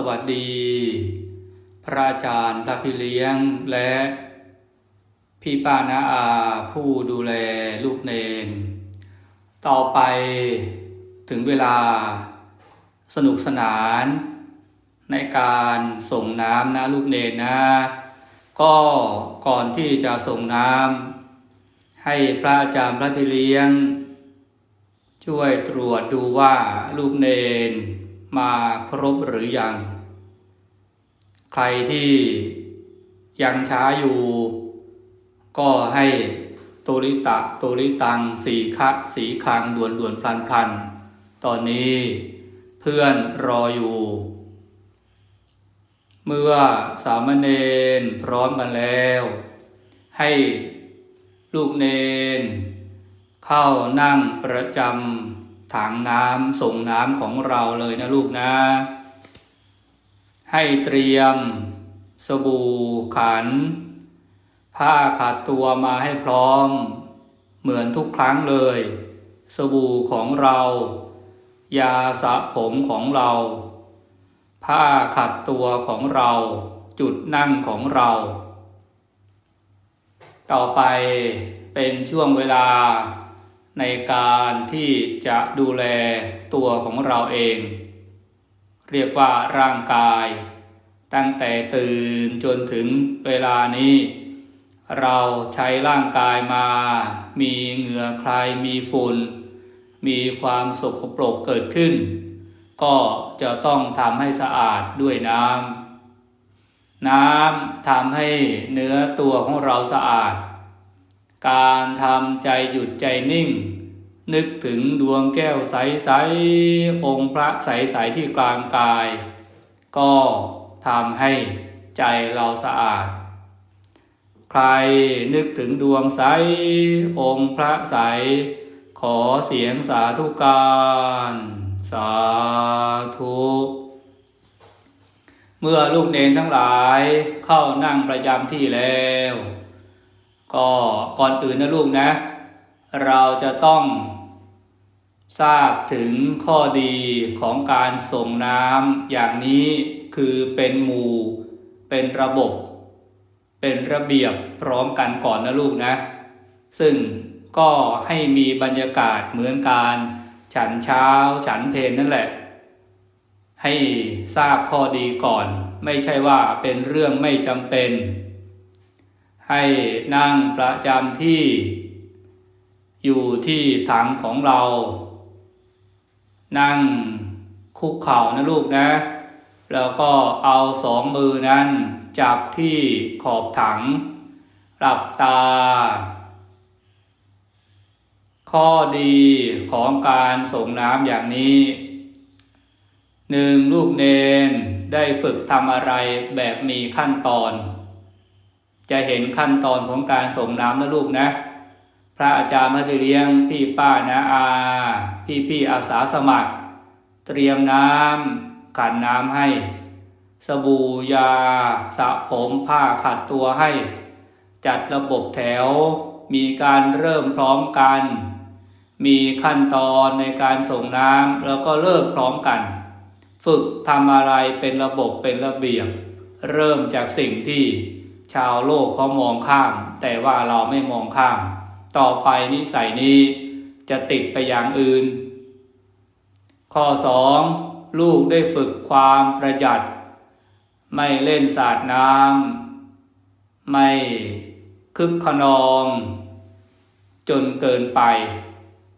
สวัสดี พระอาจารย์พระพี่เลี้ยงและ พี่ป้านาอาผู้ดูแลลูกเนน ต่อไปถึงเวลาสนุกสนาน ในการส่งน้ำนะลูกเนนนะ ก็ก่อนที่จะส่งน้ำให้พระอาจารย์พระพี่เลี้ยง ช่วยตรวจดูว่าลูกเนน มาครบหรือยัง ใครที่ยังช้าอยู่ ก็ให้ตุริตะตุริตัง สีคะสีคังด่วนด่วนพลันพลันตอนนี้เพื่อนรออยู่ เมื่อสามเณรพร้อมกันแล้ว ให้ลูกเนน เข้านั่งประจำ ถังน้ำส่งน้ำของเราเลยนะลูกนะ ให้เตรียม สบู่ขัน ผ้าขาดตัวมาให้พร้อม เหมือนทุกครั้งเลย สบู่ของเรา ยาสระผมของเรา ผ้าขัดตัวของเรา จุดนั่งของเรา ต่อไปเป็นช่วงเวลา ในการที่จะดูแลตัวของเราเอง เรียกว่าร่างกาย ตั้งแต่ตื่นจนถึงเวลานี้ เราใช้ร่างกายมา มีเหงื่อใครมีฝุ่น มีความสกปรกเกิดขึ้น ก็จะต้องทำให้สะอาดด้วยน้ำน้ำทำให้เนื้อตัวของเราสะอาด การทำใจหยุดใจนิ่ง นึกถึงดวงแก้วใสๆองค์พระใสๆที่กลางกาย ก็ทำให้ใจเราสะอาด ใครนึกถึงดวงใส องค์พระใส ขอเสียงสาธุการ สาธุเมื่อลูกเนนทั้งหลายเข้านั่งประจำที่แล้ว ก็ก่อนอื่นนะลูกนะ เราจะต้องทราบถึงข้อดีของการส่งน้ำอย่างนี้คือเป็นหมู่ เป็นระบบ เป็นระเบียบพร้อมกันก่อนนะลูกนะ ซึ่งก็ให้มีบรรยากาศเหมือนการฉันเช้าฉันเพลนนั่นแหละ ให้ทราบข้อดีก่อน ไม่ใช่ว่าเป็นเรื่องไม่จำเป็น ให้นั่งประจำที่ อยู่ที่ถังของเรา นั่งคุกเข่านะลูกนะ แล้วก็เอาสองมือนั้น จับที่ขอบถัง หลับตา ข้อดีของการส่งน้ำอย่างนี้หนึ่งลูกเนนได้ฝึกทำอะไรแบบมีขั้นตอน จะเห็นขั้นตอนของการส่งน้ำนะลูกนะ พระอาจารย์มาเลี้ยงพี่ป้านะอา พี่พี่อาสาสมัคร เตรียมน้ำขันน้ำให้ สบู่ยาสระผมผ้าขัดตัวให้ จัดระบบแถว มีการเริ่มพร้อมกัน มีขั้นตอนในการส่งน้ำแล้วก็เลิกพร้อมกัน ฝึกทำอะไรเป็นระบบเป็นระเบียบ เริ่มจากสิ่งที่ ชาวโลกเขามองข้าม แต่ว่าเราไม่มองข้าม ต่อไปนิสัยนี้จะติดไปอย่างอื่น ข้อสองลูกได้ฝึกความประหยัด ไม่เล่นสาดน้ำไม่คึกขนอง จนเกินไป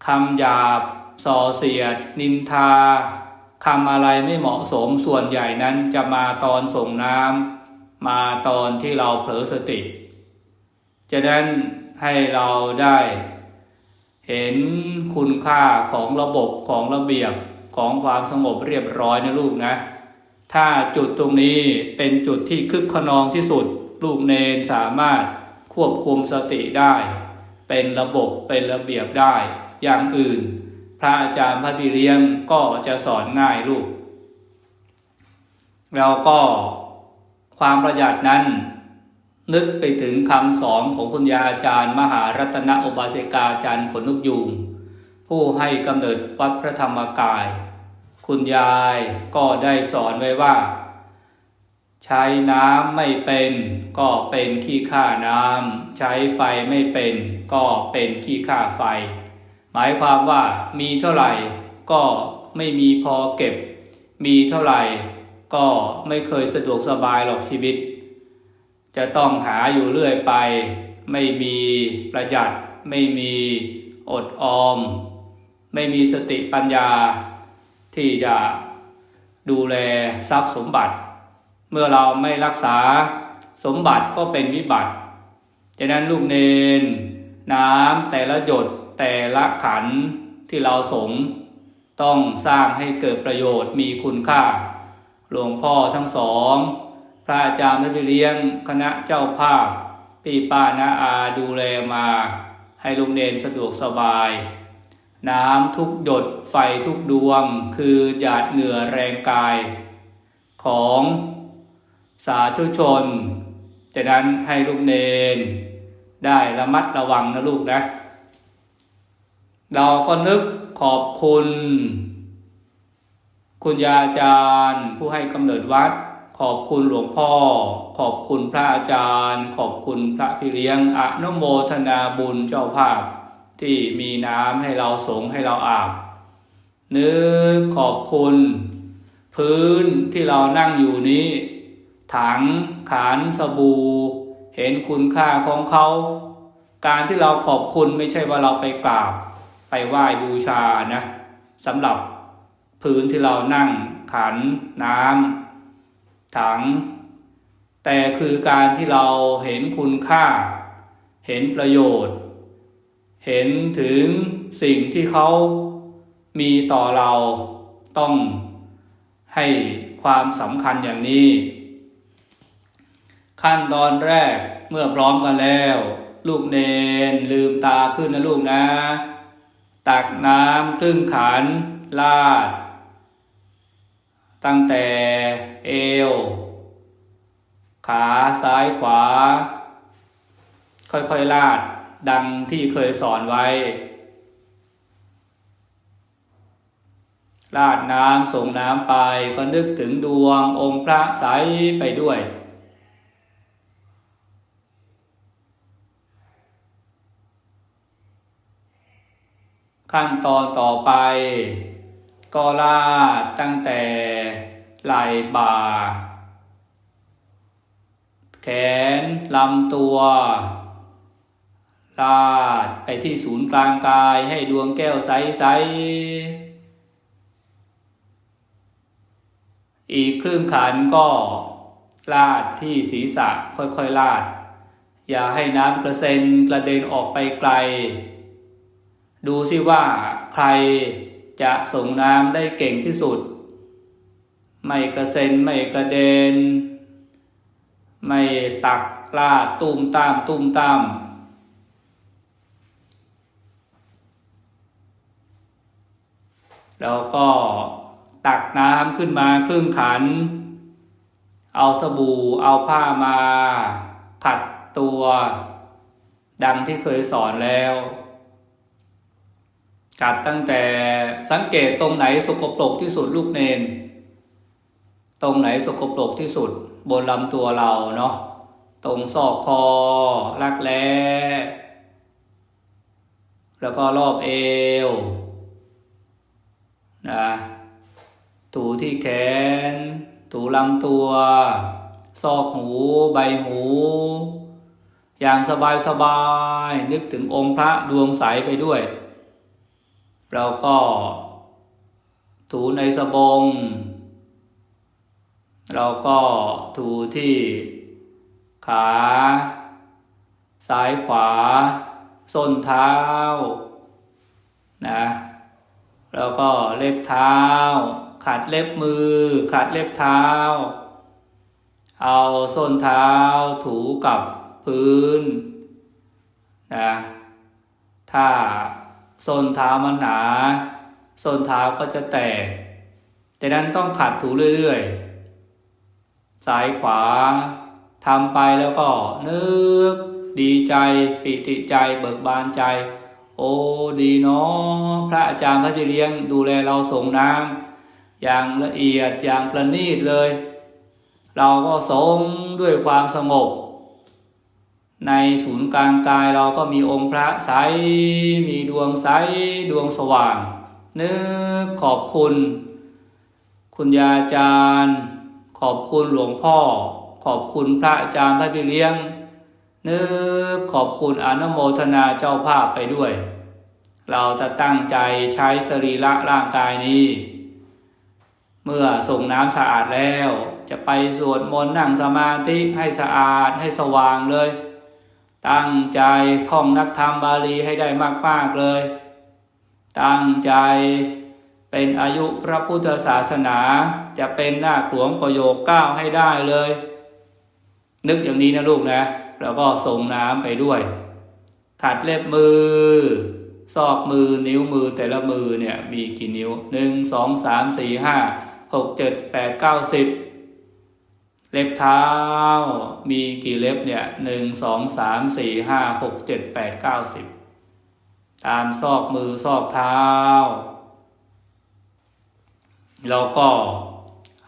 คำหยาบส่อเสียด นินทาคำอะไรไม่เหมาะสมส่วนใหญ่นั้นจะมาตอนส่งน้ำ มาตอนที่เราเผลอสติ จะนั้นให้เราได้เห็นคุณค่าของระบบของระเบียบของความสงบเรียบร้อยนะลูกนะ ถ้าจุดตรงนี้เป็นจุดที่คึกขนองที่สุด ลูกเนนสามารถควบคุมสติได้ เป็นระบบเป็นระเบียบได้ อย่างอื่น พระอาจารย์พระบิเลี้ยงก็จะสอนง่ายลูก แล้วก็ ความประหยัดนั้น นึกไปถึงคำสอนของคุณยาอาจารย์มหารัตนอุบาสิกาอาจารย์ขนนกยูงผู้ให้กำเนิดวัดพระธรรมกายคคุณยายก็ได้สอนไว้ว่า ใช้น้ำไม่เป็นก็เป็นขี้ข้าน้ำใช้ไฟไม่เป็นก็เป็นขี้ข้าไฟ หมายความว่ามีเท่าไหร่ก็ไม่มีพอเก็บ มีเท่าไหร่ ก็ไม่เคยสะดวกสบายหรอกชีวิต จะต้องหาอยู่เรื่อยไป ไม่มีประหยัด ไม่มีอดออม ไม่มีสติปัญญา ที่จะดูแลทรัพย์สมบัติ เมื่อเราไม่รักษาสมบัติก็เป็นวิบัติฉะนั้นลูกเนน น้ำแต่ละหยดแต่ละขันที่เราสงต้องสร้างให้เกิดประโยชน์มีคุณค่า หลวงพ่อทั้งสอง พระอาจารย์ไม่เลี้ยงคณะเจ้าภาพ พี่ป้านาอาดูแลมา ให้ลุงเนนสะดวกสบาย น้ำทุกหยดไฟทุกดวงคือหยาดเหงื่อแรงกาย ของสาธุชนจากนั้นให้ลูกเนน ได้ระมัดระวังนะลูกนะ เราก็นึกขอบคุณ คุณยาอาจารย์ ผู้ให้กำเนิดวัด ขอบคุณหลวงพ่อ ขอบคุณพระอาจารย์ ขอบคุณพระพี่เลี้ยงอนุโมทนาบุญเจ้าภาพ ที่มีน้ำให้เราสงให้เราอาบนึกขอบคุณ พื้นที่เรานั่งอยู่นี้ ถังขานสบู่ เห็นคุณค่าของเขา การที่เราขอบคุณไม่ใช่ว่าเราไปกราบ ไปไหว้บูชานะสำหรับ พื้นที่เรานั่งขันน้ำถัง แต่คือการที่เราเห็นคุณค่า เห็นประโยชน์ เห็นถึงสิ่งที่เขามีต่อเราต้องให้ความสำคัญอย่างนี้ ขั้นตอนแรกเมื่อพร้อมกันแล้ว ลูกเนนลืมตาขึ้นนะลูกนะ ตักน้ำครึ่งขันลาด ตั้งแต่เอว ขาซ้ายขวา ค่อยๆลาดดังที่เคยสอนไว้ ลาดน้ำส่งน้ำไปก็นึกถึงดวงองค์พระใสไปด้วยขั้นตอนต่อไป ก็ลาดตั้งแต่ไหล่บ่า แขนลำตัว ลาดไปที่ศูนย์กลางกายให้ดวงแก้วใสๆ อีกครึ่งขันก็ลาดที่ศีรษะค่อยๆลาด อย่าให้น้ำกระเซ็นกระเด็นออกไปไกล ดูสิว่าใคร จะส่งน้ำได้เก่งที่สุด ไม่กระเซ็นไม่กระเด็น ไม่ตักลาดตุ้มตามตุ้มตามแล้วก็ตักน้ำขึ้นมาครึ่งขัน เอาสบู่เอาผ้ามา ขัดตัว ดังที่เคยสอนแล้ว กัดตั้งแต่สังเกตตรงไหนสกปรกที่สุดลูกเนน ตรงไหนสกปรกที่สุด บนลำตัวเราเนาะตรงซอกคอรักแร้แล้วก็รอบเอวนะถูที่แขน ถูลำตัว ซอกหู ใบหู อย่างสบายสบายนึกถึงองค์พระดวงใสไปด้วย เราก็ถูในสบง เราก็ถูที่ขาซ้ายขวา ส้นเท้านะแล้วก็เล็บเท้า ขัดเล็บมือ ขัดเล็บเท้า เอาส้นเท้าถูกับพื้นนะถ้า ส้นเท้ามันหนา ส้นเท้าก็จะแตกดังนั้นต้องขัดถูเรื่อยๆ ซ้ายขวาทำไปแล้วก็นึก ดีใจปิติใจเบิกบานใจ โอ้ดีเนาะพระอาจารย์พระเจเลี้ยงดูแลเราส่งน้ำอย่างละเอียดอย่างประณีตเลย เราก็สงด้วยความสงบ ในศูนย์กลางกายเราก็มีองค์พระใสมีดวงใสดวงสว่าง นึกขอบคุณ คุณยาอาจารย์ ขอบคุณหลวงพ่อ ขอบคุณพระอาจารย์พระพี่เลี้ยง นึกขอบคุณอนุโมทนาเจ้าภาพไปด้วย เราจะตั้งใจใช้สรีระร่างกายนี้ เมื่อส่งน้ำสะอาดแล้ว จะไปสวดมนต์นั่งสมาธิให้สะอาดให้สว่างเลย ตั้งใจท่องนักธรรมบาลีให้ได้มากๆเลย ตั้งใจเป็นอายุพระพุทธศาสนาจะเป็นหน้าหลวงประโยคเก้าให้ได้เลย นึกอย่างนี้นะลูกนะ แล้วก็ส่งน้ำไปด้วย ขัดเล็บมือ ซอกมือนิ้วมือแต่ละมือเนี่ยมีกี่นิ้วหนึ่งสองสามสี่ห้าหกเจ็ดแปดเก้าสิบ เล็บเท้ามีกี่เล็บเนี่ยหนึ่งสองสามสี่ห้าหกเจ็ดแปดเก้าสิบตามซอกมือซอกเท้าแล้วก็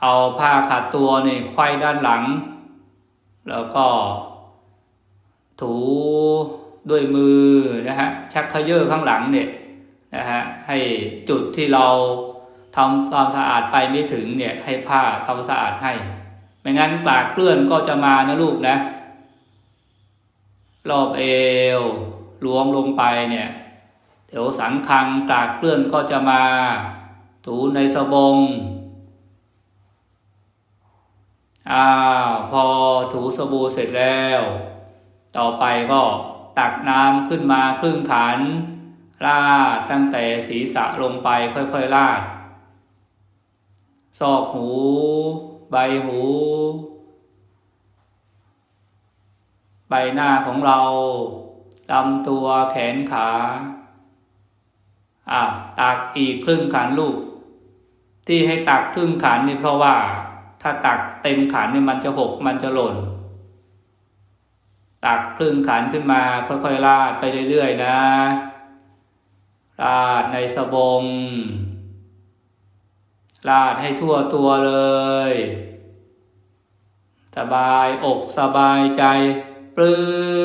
เอาผ้าขัดตัวนี่ไขว้ด้านหลัง แล้วก็ ถูด้วยมือนะฮะชักเขย่อข้างหลังเนี่ยนะฮะให้จุดที่เราทำความสะอาดไปไม่ถึงเนี่ยให้ผ้าทำสะอาดให้ ไม่งั้นกลากเกลื่อนก็จะมานะลูกนะ รอบเอวรวมลงไปเนี่ยเดี๋ยวสันคังกลากเกลื่อนก็จะมา ถูในสบงอ้าวพอถูสบู่เสร็จแล้ว ต่อไปก็ตักน้ำขึ้นมาครึ่งขันลาดตั้งแต่ศีรษะลงไปค่อยๆลาดซอกหู ใบหู ใบหน้าของเราลำตัวแขนขาอะตักอีกครึ่งขันลูก ที่ให้ตักครึ่งขันนี่เพราะว่า ถ้าตักเต็มขันนี่มันจะหกมันจะหล่น ตักครึ่งขันขึ้นมาค่อยๆลาดไปเรื่อยๆนะลาดในสบง ลาดให้ทั่วตัวเลย สบายอกสบายใจ ปลื้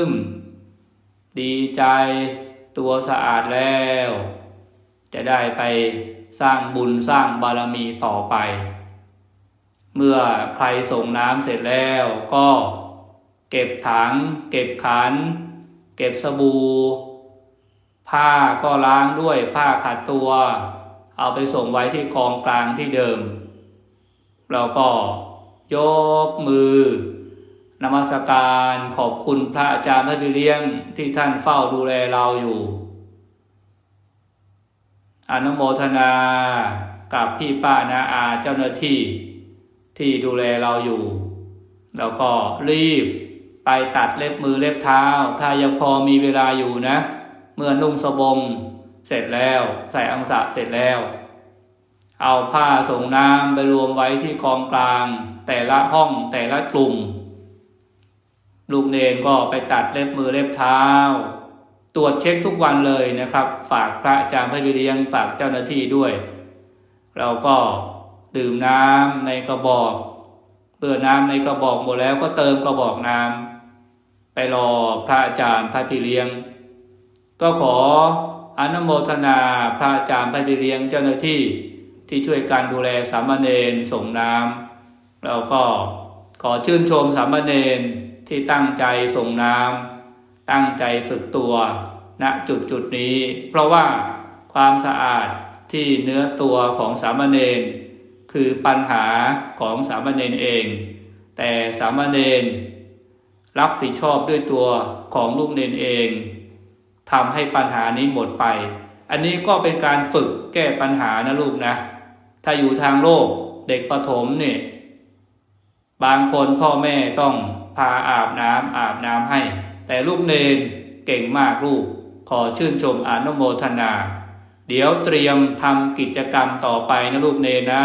ม ดีใจ ตัวสะอาดแล้ว จะได้ไปสร้างบุญสร้างบารมีต่อไป เมื่อใครส่งน้ำเสร็จแล้วก็เก็บถัง เก็บขัน เก็บสบู่ผ้าก็ล้างด้วยผ้าขัดตัว เอาไปส่งไว้ที่กองกลางที่เดิม เราก็ยกมือนมัสการขอบคุณพระอาจารย์พระบิเลี้ยงที่ท่านเฝ้าดูแลเราอยู่อนุโมทนากับพี่ป้านาอาเจ้าหน้าที่ที่ดูแลเราอยู่ แล้วก็รีบไปตัดเล็บมือเล็บเท้า ถ้ายังพอมีเวลาอยู่นะ เมื่อนุ่งสบงเสร็จแล้ว ใส่อังสะเสร็จแล้ว เอาผ้าส่งน้ำไปรวมไว้ที่กองกลาง แต่ละห้องแต่ละกลุ่ม ลูกเนนก็ไปตัดเล็บมือเล็บเท้า ตรวจเช็คทุกวันเลยนะครับ ฝากพระอาจารย์พระวิเลียงฝากเจ้าหน้าที่ด้วย เราก็ดื่มน้ำในกระบอกเบื่อน้ำในกระบอกหมดแล้วก็เติมกระบอกน้ำไปรอพระอาจารย์พระพี่เลียง ก็ขออนุโมทนาพระอาจารย์พระพี่เลียงเจ้าหน้าที่ ที่ช่วยการดูแลสามเณรส่งน้ำแล้วก็ขอชื่นชมสามเณรที่ตั้งใจส่งน้ำตั้งใจฝึกตัวณจุดจุดนี้ เพราะว่าความสะอาดที่เนื้อตัวของสามเณรคือปัญหาของสามเณรเอง แต่สามเณรรับผิดชอบด้วยตัวของลูกเนนเองทำให้ปัญหานี้หมดไป อันนี้ก็เป็นการฝึกแก้ปัญหานะลูกนะ ถ้าอยู่ทางโลกเด็กประถมเนี่ยบางคนพ่อแม่ต้องพาอาบน้ำอาบน้ำให้ แต่ลูกเนนเก่งมากลูก ขอชื่นชมอนุโมทนา เดี๋ยวเตรียมทำกิจกรรมต่อไปนะลูกเนนนะ